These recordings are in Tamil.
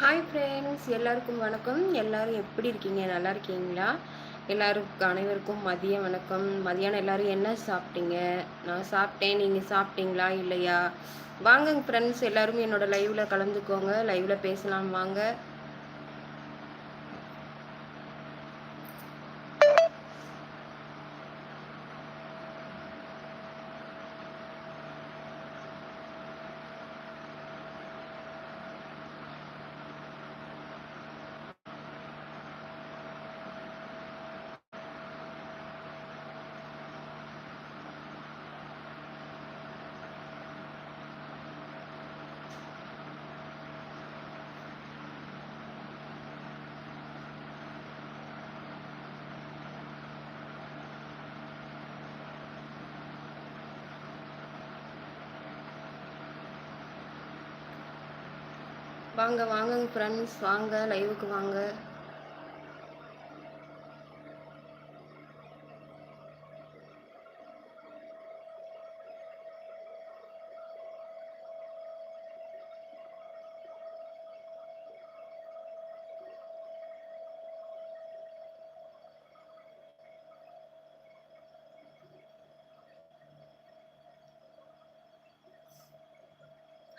ஹாய் ஃப்ரெண்ட்ஸ் எல்லாருக்கும் வணக்கம். எல்லாரும் எப்படி இருக்கீங்க? நல்லா இருக்கீங்களா? எல்லாருக்கும் அனைவருக்கும் மதிய வணக்கம். மதியானம் எல்லாரும் என்ன சாப்பிட்டீங்க? நான் சாப்பிட்டேன். நீங்கள் சாப்பிட்டீங்களா? இல்லையா? வாங்க ஃப்ரெண்ட்ஸ் எல்லாரும் என்னோட லைவில் கலந்துக்கோங்க. லைவில் பேசலாம் வாங்க. வாங்க வாங்க ஃப்ரெண்ட்ஸ் வாங்க லைவுக்கு வாங்க.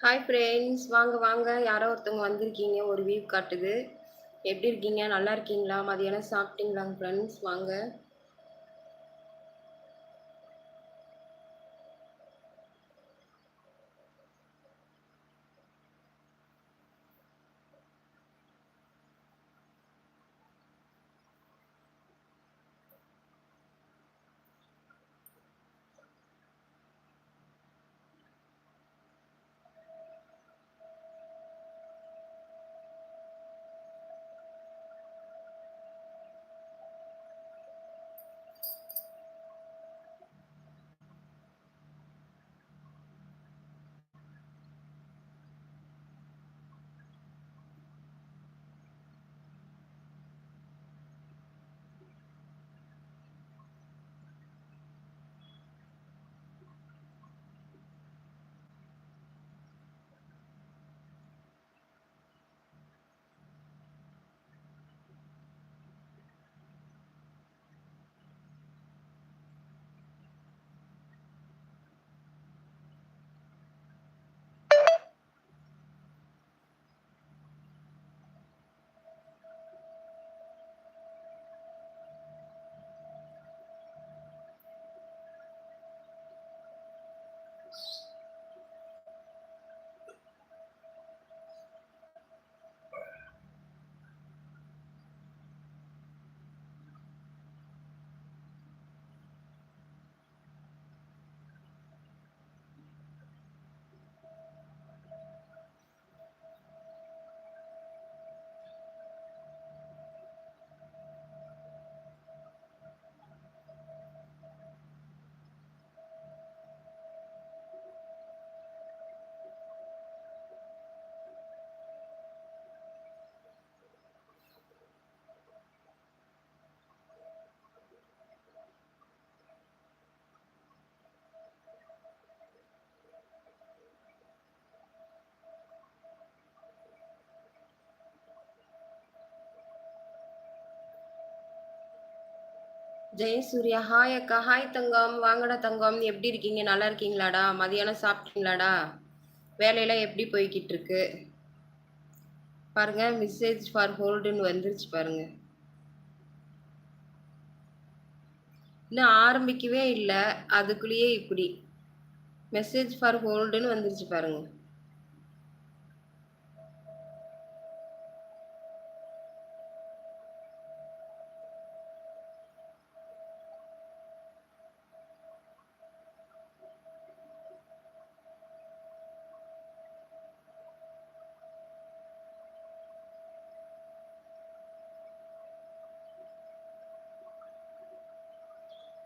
ஹாய் ஃப்ரெண்ட்ஸ் வாங்க வாங்க. யாரோ ஒருத்தவங்க வந்திருக்கீங்க. ஒரு வியூ காட்டுது. எப்படி இருக்கீங்க? நல்லா இருக்கீங்களா? மதியானம் சாப்பிட்டீங்களாங்க ஃப்ரெண்ட்ஸ் வாங்க. ஜெயசூர்யா ஹாய் அக்கா. ஹாய் தங்கம். வாங்கடா தங்கம். எப்படி இருக்கீங்க? நல்லா இருக்கீங்களாடா? மதியானம் சாப்பிட்டீங்களாடா? வேலையெல்லாம் எப்படி போய்கிட்டு இருக்கு பாருங்க மெசேஜ் ஃபார் ஹோல்டுன்னு வந்துருச்சு பாருங்க. இன்னும் ஆரம்பிக்கவே இல்லை. அதுக்குள்ளேயே இப்படி. மெசேஜ் ஃபார் ஹோல்டுன்னு வந்துருச்சு பாருங்கள்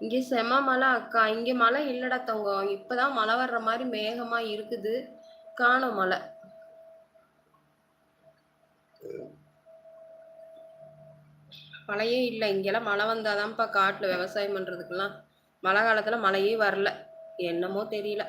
இங்கே செம மழை அக்கா. இங்கே மழை இல்லடா தங்கம். இப்பதான் மழை வர்ற மாதிரி மேகமா இருக்குது. காணும் மழை. மழையே இல்லை. இங்கெல்லாம் மழை வந்தாதான்ப்பா காட்டுல விவசாயம் பண்றதுக்கெல்லாம். மழை காலத்துல மழையே வரல. என்னமோ தெரியல.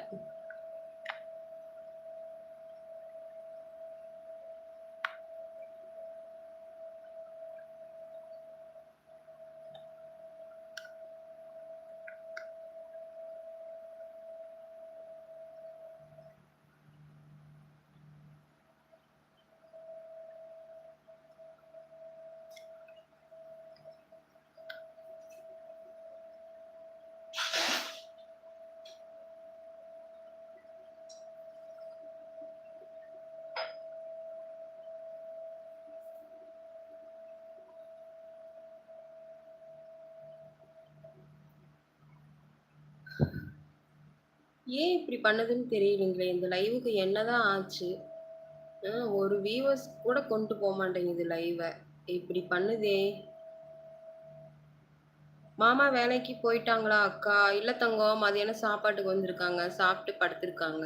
ஏன் இப்படி பண்ணுதுன்னு தெரியலீங்களே இந்த லைவுக்கு என்னதான் ஆச்சு? ஒரு வியூவர்ஸ் கூட கொண்டு போக மாட்டேங்குது லைவை இப்படி பண்ணுதே! மாமா வேலைக்கு போயிட்டாங்களா அக்கா? இல்ல தங்கம் மதியானம் சாப்பாட்டுக்கு வந்திருக்காங்க. சாப்பிட்டு படுத்திருக்காங்க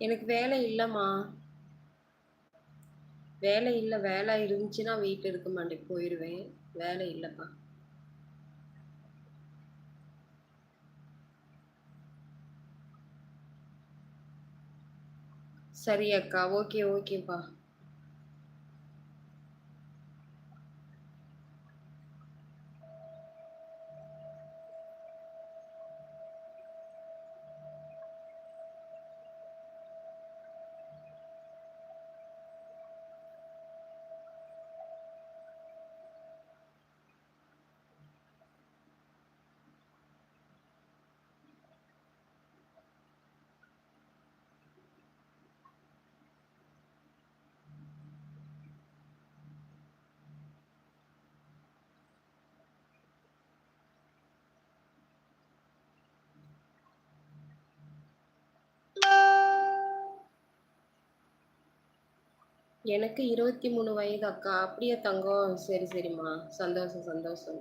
எனக்கு வேலை இல்லைம்மா வேலை இல்லை வேலை இருந்துச்சுன்னா வீட்டில் இருக்க மாட்டேன். போயிடுவேன் வேலை இல்லைப்பா சரி அக்கா. ஓகே, ஓகேப்பா. எனக்கு 23 வயது அக்கா. அப்படியே தங்கம்? சரி, சரிம்மா. சந்தோஷம், சந்தோஷம்.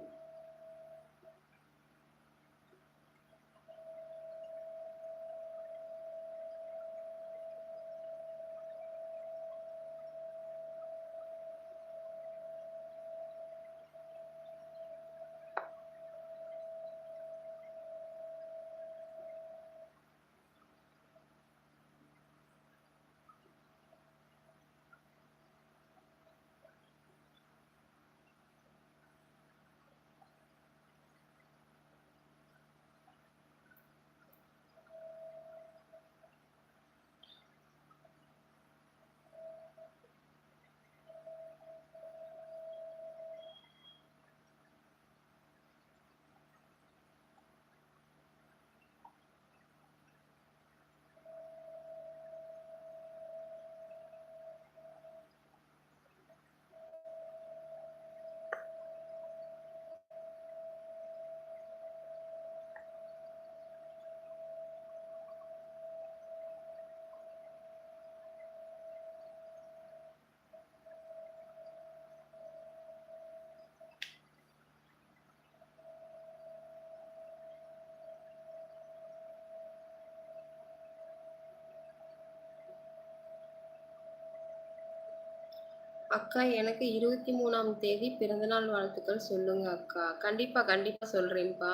அக்கா எனக்கு 23ஆம் தேதி பிறந்தநாள் வாழ்த்துக்கள் சொல்லுங்க அக்கா. கண்டிப்பா, கண்டிப்பா சொல்றேன்ப்பா.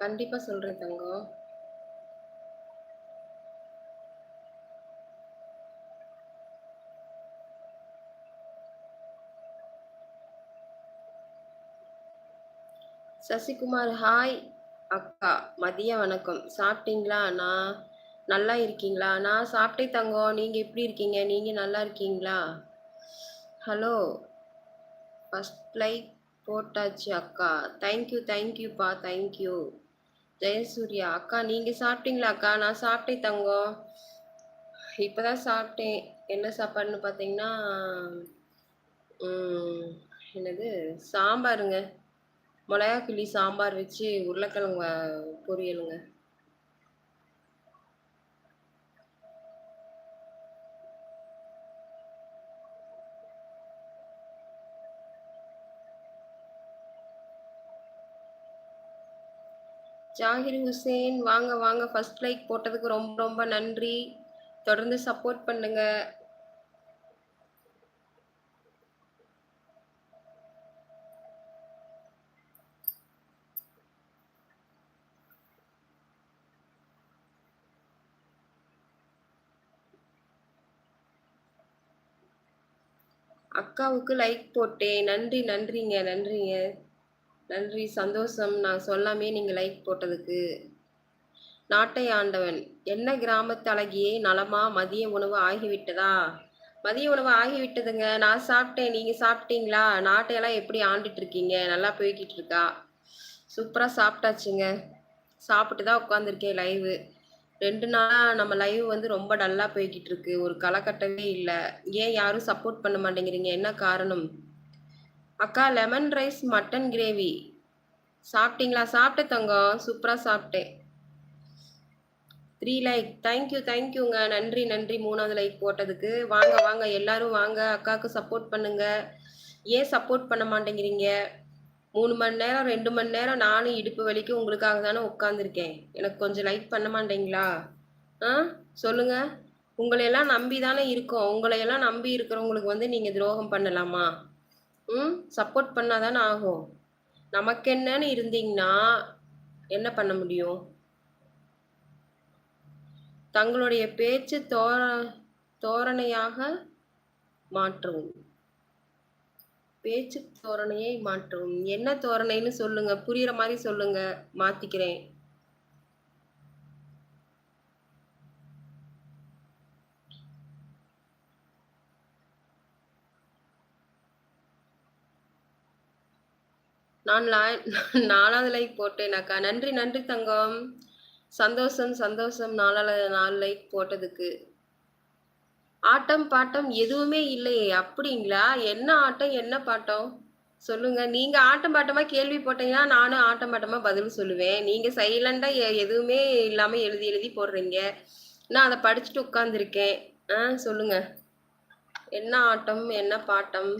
கண்டிப்பா சொல்றேன் தங்கம். சசிகுமார் ஹாய் அக்கா. மதிய வணக்கம். சாப்பிட்டீங்களா? நான் நல்லா இருக்கீங்களா? நான் சாப்பிட்டே தங்கம். நீங்க எப்படி இருக்கீங்க? நீங்க நல்லா இருக்கீங்களா? ஹலோ. ஃபர்ஸ்ட் லைக் போட்டாச்சு அக்கா. தேங்க் யூ, தேங்க் யூப்பா. ஜெயசூர்யா அக்கா நீங்கள் சாப்பிட்டீங்களா அக்கா? நான் சாப்பிட்டேன் தங்கம். இப்பதான் சாப்பிட்டேன். என்ன சாப்பாடுன்னு பார்த்தீங்கன்னா, என்னது சாம்பாருங்க. மிளகா கிள்ளி சாம்பார் வச்சு உருளைக்கிழங்கு வ பொரியலுங்க. ஜாகிர் ஹுசேன் வாங்க வாங்க ஃபர்ஸ்ட் லைக் போட்டதுக்கு ரொம்ப ரொம்ப நன்றி. தொடர்ந்து சப்போர்ட் பண்ணுங்க. அக்காவுக்கு லைக் போட்டேன். நன்றி நன்றிங்க நன்றிங்க. நன்றி சந்தோஷம். நான் சொல்லாமே நீங்க லைக் போட்டதுக்கு. நாட்டை ஆண்டவன் என்ன கிராமத்து அழகியே நலமா மதிய உணவு ஆகிவிட்டதா? மதிய உணவு ஆகிவிட்டதுங்க. நான் சாப்பிட்டேன். நீங்க சாப்பிட்டீங்களா? நாட்டையெல்லாம் எப்படி ஆண்டுட்டு இருக்கீங்க நல்லா போய்கிட்டு இருக்கா சூப்பரா சாப்பிட்டாச்சுங்க. சாப்பிட்டு தான் உட்காந்துருக்கேன் லைவு ரெண்டு நாளாக நம்ம லைவ் வந்து ரொம்ப டல்லாக போய்கிட்டு இருக்கு ஒரு களை கட்டவே இல்லை. ஏன் யாரும் சப்போர்ட் பண்ண மாட்டேங்கிறீங்க? என்ன காரணம்? அக்கா லெமன் ரைஸ் மட்டன் கிரேவி சாப்பிட்டீங்களா? சாப்பிட்டேன் தங்கம் சூப்பராக சாப்பிட்டேன். த்ரீ லைக் தேங்க்யூ தேங்க்யூங்க நன்றி நன்றி. மூணாவது லைக் போட்டதுக்கு. வாங்க வாங்க. எல்லாரும் வாங்க. அக்காவுக்கு சப்போர்ட் பண்ணுங்க. ஏன் சப்போர்ட் பண்ண மாட்டேங்கிறீங்க? மூணு மணி நேரம் ரெண்டு மணி நேரம் நானும் இடுப்பு வலிக்கும் உங்களுக்காக தானே உட்காந்துருக்கேன் எனக்கு கொஞ்சம் லைக் பண்ண மாட்டேங்களா? ஆ? சொல்லுங்க. உங்களையெல்லாம் நம்பி தானே இருக்கோம். உங்களையெல்லாம் நம்பி இருக்கிறவங்களுக்கு வந்து நீங்கள் துரோகம் பண்ணலாமா? ம் சப்போர்ட் பண்ணால் தானே ஆகும். நமக்கு என்னன்னு இருந்தீங்கன்னா என்ன பண்ண முடியும்? தங்களுடைய பேச்சு தோர தோரணையாக மாற்றவும். பேச்சு தோரணையை மாற்றவும். என்ன தோரணைன்னு சொல்லுங்க புரியுற மாதிரி சொல்லுங்க மாத்திக்கிறேன். நான் லா- நாலாவது லைக் போட்டேனாக்கா நன்றி நன்றி தங்கம். சந்தோஷம் சந்தோஷம். நாலாவது நாலு லைக் போட்டதுக்கு. ஆட்டம் பாட்டம் எதுவுமே இல்லையே அப்படிங்களா? என்ன ஆட்டம் என்ன பாட்டம்? சொல்லுங்க. நீங்க ஆட்டம் பாட்டமா கேள்வி போட்டீங்கன்னா நானும் ஆட்டம் பாட்டமா பதில் சொல்லுவேன். நீங்க சைலண்டா எதுவுமே இல்லாம எழுதி எழுதி போடுறீங்க. நான் அதை படிச்சுட்டு உட்காந்துருக்கேன் ஆ சொல்லுங்க. என்ன ஆட்டம் என்ன பாட்டம்?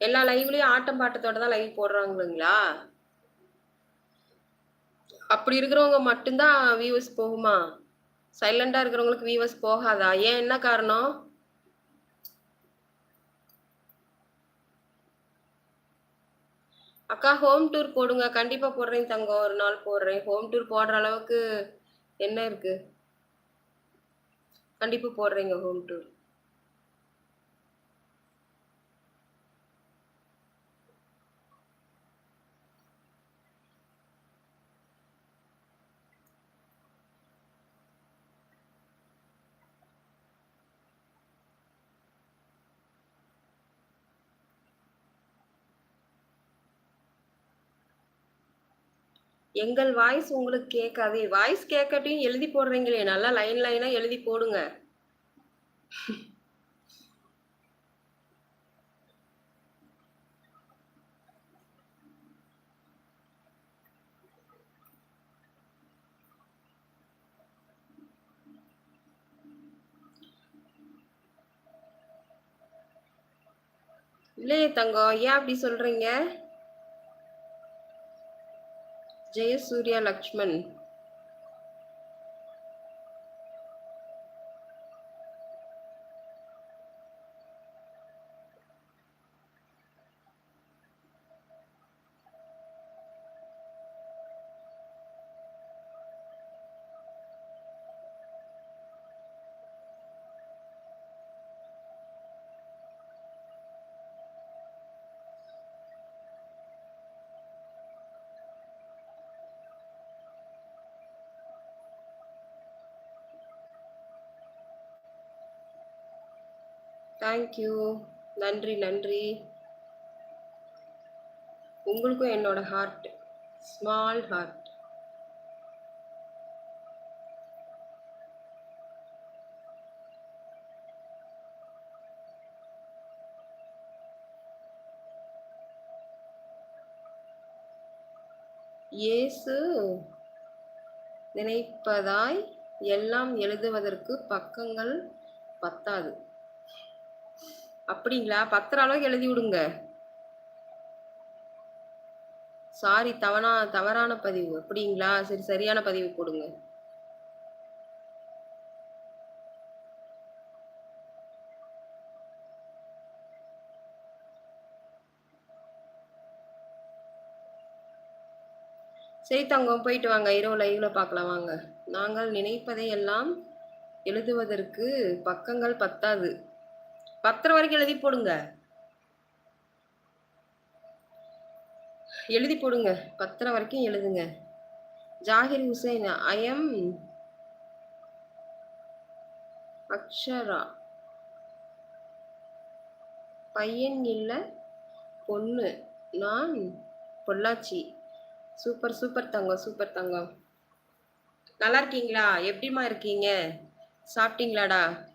எல்லா லைவ்லயும் ஆட்டம் பாட்டத்தோட தான் லைவ் போடுறாங்களுங்களா அப்படி இருக்கிறவங்க மட்டும்தான் வியூவர்ஸ் போகுமா? சைலண்டா இருக்கிறவங்களுக்கு வியூவர்ஸ் போகாதா? ஏன் என்ன காரணம்? அக்கா ஹோம் டூர் போடுங்க. கண்டிப்பா போடுறேன் தங்கம். ஒரு நாள் போடுறேன். ஹோம் டூர் போடுற அளவுக்கு என்ன இருக்கு? கண்டிப்பா போடுறேங்க ஹோம் டூர் எங்கள் வாய்ஸ் உங்களுக்கு கேட்காதே. வாய்ஸ் கேட்கட்டையும் எழுதி போடுறீங்களே. நல்லா லைன் லைனா எழுதி போடுங்க. இல்லையே தங்கம். ஏன் அப்படி சொல்றீங்க? ஜெயசூர்யா லக்ஷ்மன் தேங்க்யூ நன்றி நன்றி. உங்களுக்கும் என்னோட ஹார்ட் ஸ்மால் ஹார்ட் இயேசு நினைப்பதாய் எல்லாம் எழுதுவதற்கு பக்கங்கள் பத்தாது. அப்படிங்களா? பத்திர அளவுக்கு எழுதி விடுங்க. சாரி தவறா தவறான பதிவு. அப்படிங்களா? சரி சரியான பதிவு போடுங்க. சரி தங்கம் போயிட்டு வாங்க. இரவு லைவ்ல பார்க்கலாம் வாங்க. நாங்கள் நினைப்பதை எல்லாம் எழுதுவதற்கு பக்கங்கள் பத்தாது. பத்தரை வரைக்கும் எழுதி போடுங்க. எழுதி போடுங்க. பத்தரை வரைக்கும் எழுதுங்க. Zakir Hussain I am Akshara. பையன் இல்லை பொண்ணு. நான் பொள்ளாச்சி. சூப்பர் சூப்பர் தங்கம் சூப்பர் தங்கம். நல்லா இருக்கீங்களா? எப்படிம்மா இருக்கீங்க? சாப்பிட்டீங்களாடா?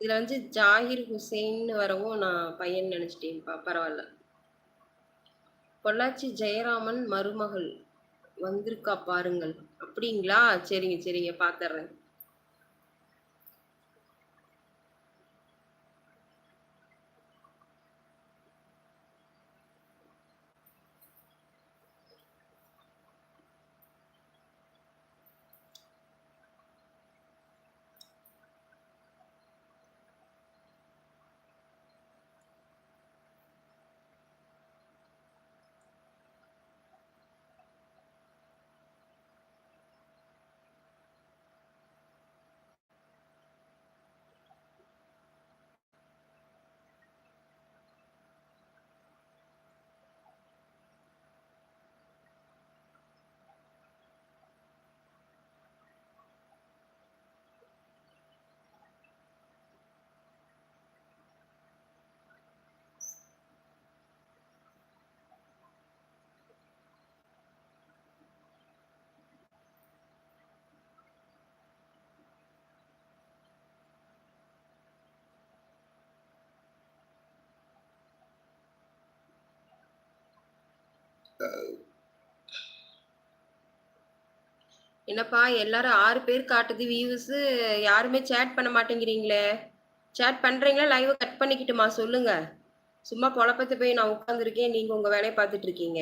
இதில் வந்து ஜாகிர் ஹுசைன்னு வரவும் நான் பையன் நினச்சிட்டேன்ப்பா பரவாயில்ல. பொள்ளாச்சி ஜெயராமன் மருமகள் வந்திருக்கா பாருங்கள். அப்படிங்களா? சரிங்க சரிங்க பார்த்துட்றேன் என்னப்பா எல்லாரும் ஆறு பேர் காட்டுது வியூஸ் யாருமே சேட் பண்ண மாட்டேங்கிறீங்களே? சேட் பண்றீங்களா? லைவ் கட் பண்ணிக்கிட்டுமா? சொல்லுங்க. சும்மா குழப்பத்தை போய் நான் உட்காந்துருக்கேன் நீங்க உங்க வேலையை பார்த்துட்டு இருக்கீங்க.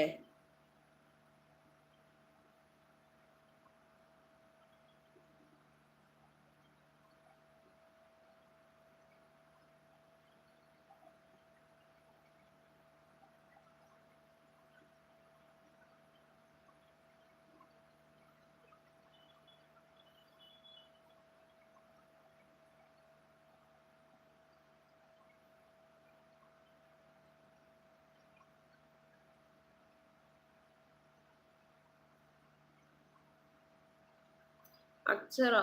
அக்ஷரா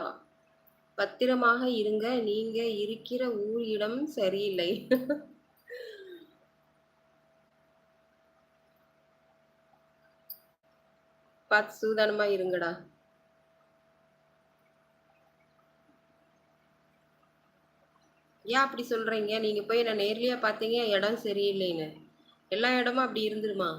பத்திரமாக இருங்க நீங்க இருக்கிற ஊர் இடம் சரியில்லை. பார்த்து சூதானமா இருங்கடா. ஏன் அப்படி சொல்றீங்க? நீங்க போய் என்ன நேர்லயே பார்த்தீங்க இடம் சரியில்லைன்னு. எல்லா இடமும் அப்படி இருந்துருமா?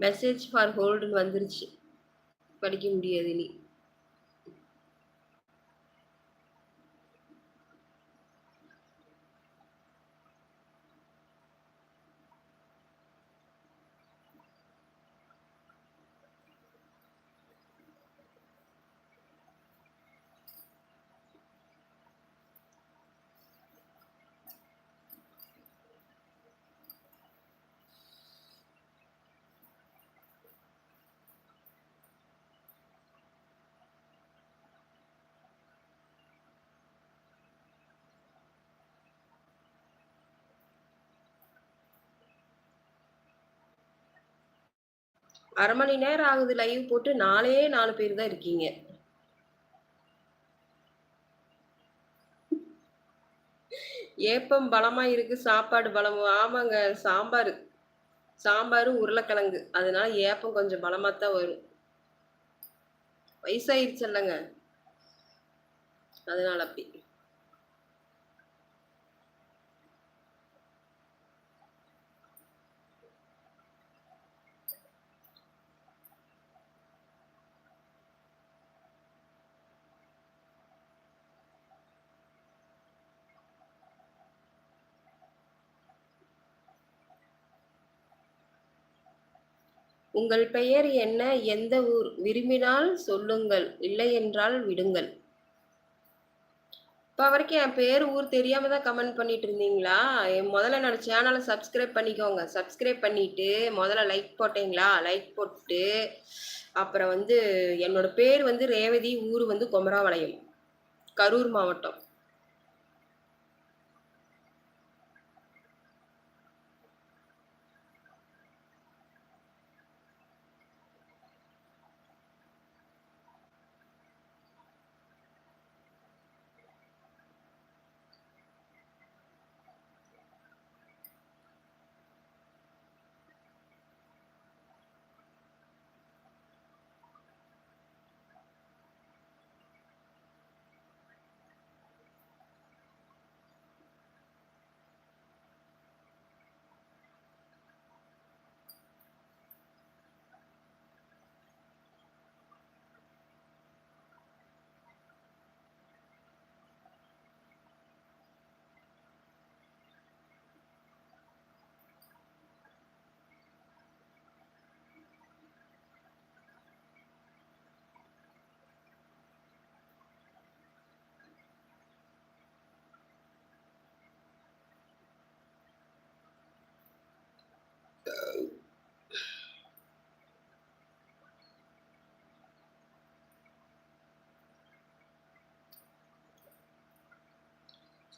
மெசேஜ் ஃபார் ஹோல்டுன்னு வந்துருச்சு. படிக்க முடியாது இனி. அரை மணி நேரம் ஆகுது லைவ் போட்டு நாலே நாலு பேர் தான் இருக்கீங்க. ஏப்பம் பலமா இருக்கு சாப்பாடு பலம் ஆமாங்க சாம்பார். சாம்பார் உருளைக்கிழங்கு. அதனால ஏப்பம் கொஞ்சம் பலமா தான் வரும். வயசாயிருச்சு இல்லைங்க. அதனால அப்படி. உங்கள் பெயர் என்ன? எந்த ஊர்? விரும்பினால் சொல்லுங்கள் இல்லை என்றால் விடுங்கள். இப்போ வரைக்கும் என் பேர் ஊர் தெரியாம தான் கமெண்ட் பண்ணிட்டு இருந்தீங்களா? என் முதல்ல என்னோட சேனலை சப்ஸ்கிரைப் பண்ணிக்கோங்க. சப்ஸ்கிரைப் பண்ணிட்டு முதல்ல லைக் போட்டீங்களா? லைக் போட்டு அப்புறம் வந்து என்னோட பேர் வந்து ரேவதி ஊர் வந்து குமராவளையம் கரூர் மாவட்டம்.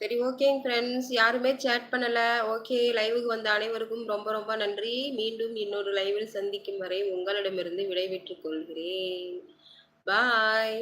சரி ஓகேங்க ஃப்ரெண்ட்ஸ் யாருமே சேட் பண்ணல. ஓகே லைவுக்கு வந்த அனைவருக்கும் ரொம்ப ரொம்ப நன்றி. மீண்டும் இன்னொரு லைவில் சந்திக்கும் வரை உங்களிடமிருந்து விடைபெற்றுக் கொள்கிறேன். பாய்